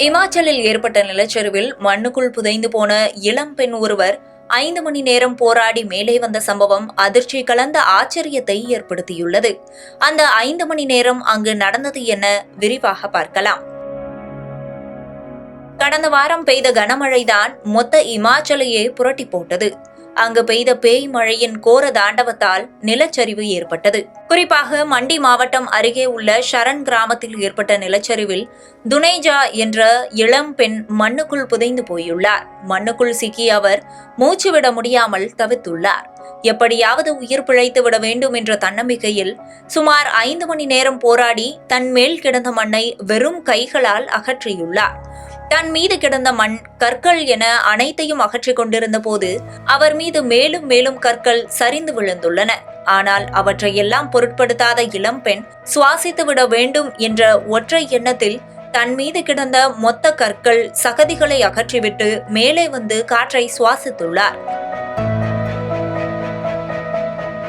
இமாச்சலில் ஏற்பட்ட நிலச்சரிவில் மண்ணுக்குள் புதைந்து போன இளம் பெண் ஒருவர் ஐந்து மணி நேரம் போராடி மேலே வந்த சம்பவம் அதிர்ச்சி கலந்த ஆச்சரியத்தை ஏற்படுத்தியுள்ளது. அந்த ஐந்து மணி நேரம் அங்கு நடந்தது என விரிவாக பார்க்கலாம். கடந்த வாரம் பெய்த கனமழைதான் மொத்த இமாச்சலையே புரட்டி போட்டது. அங்கு பெய்த பேய் மழையின் கோர தாண்டவத்தால் நிலச்சரிவு ஏற்பட்டது. குறிப்பாக மண்டி மாவட்டம் அருகே உள்ள ஷரண் கிராமத்தில் ஏற்பட்ட நிலச்சரிவில் துனேஜா என்ற இளம் பெண் மண்ணுக்குள் புதைந்து போயுள்ளார். மண்ணுக்குள் சிக்கிய அவர் மூச்சுவிட முடியாமல் தவித்துள்ளார். எப்படியாவது உயிர் பிழைத்து விட வேண்டும் என்ற தன்னம்பிக்கையில் சுமார் ஐந்து மணி நேரம் போராடி தன் மேல் கிடந்த மண்ணை வெறும் கைகளால் அகற்றியுள்ளார். தன் மீது கிடந்த மண் கற்கள் என அனைத்தையும் அகற்றிக் கொண்டிருந்த போது அவர் மீது மேலும் மேலும் கற்கள் சரிந்து விழுந்துள்ளன. ஆனால் அவற்றை எல்லாம் பொருட்படுத்தாத இளம்பெண் சுவாசித்து விட வேண்டும் என்ற ஒற்றை எண்ணத்தில் தன் மீது கிடந்த மொத்த கற்கள் சகதிகளை அகற்றிவிட்டு மேலே வந்து காற்றை சுவாசித்துள்ளார்.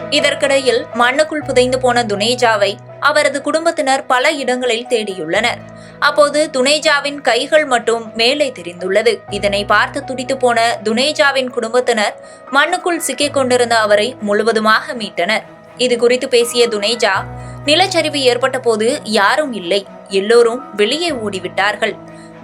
இதற்கிடையில் மண்ணுக்குள் புதைந்து போன துனேஜாவை அவரது குடும்பத்தினர் பல இடங்களில் தேடியுள்ளனர். அப்போது துனேஜாவின் கைகள் மட்டும் மேலே தெரிந்துள்ளது. இதனை பார்த்து துடித்து போன துனேஜாவின் குடும்பத்தினர் மண்ணுக்குள் சிக்கிக் கொண்டிருந்த அவரை முழுவதுமாக மீட்டனர். இது குறித்து பேசிய துனேஜா நிலச்சரிவு ஏற்பட்ட போது யாரும் இல்லை. எல்லோரும் வெளியே ஓடிவிட்டார்கள்.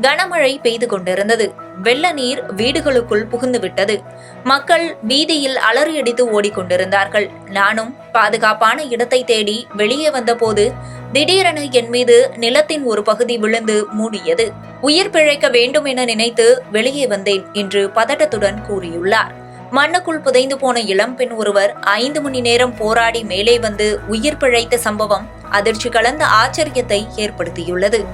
கனமழை பெய்து கொண்டிருந்தது. வெள்ள நீர் வீடுகளுக்குள் புகுந்து விட்டது. மக்கள் வீதியில் அலறியடித்து ஓடிக்கொண்டிருந்தார்கள். நானும் பாதுகாப்பான இடத்தை தேடி வெளியே வந்தபோது திடீரென என் மீது நிலத்தின் ஒரு பகுதி விழுந்து மூடியது. உயிர் பிழைக்க வேண்டும் என நினைத்து வெளியே வந்தேன் என்று பதட்டத்துடன் கூறியுள்ளார். மண்ணுக்குள் புதைந்து போன இளம்பெண் ஒருவர் ஐந்து மணி நேரம் போராடி மேலே வந்து உயிர் பிழைத்த சம்பவம் அதிர்ச்சி கலந்த ஆச்சரியத்தை ஏற்படுத்தியுள்ளது.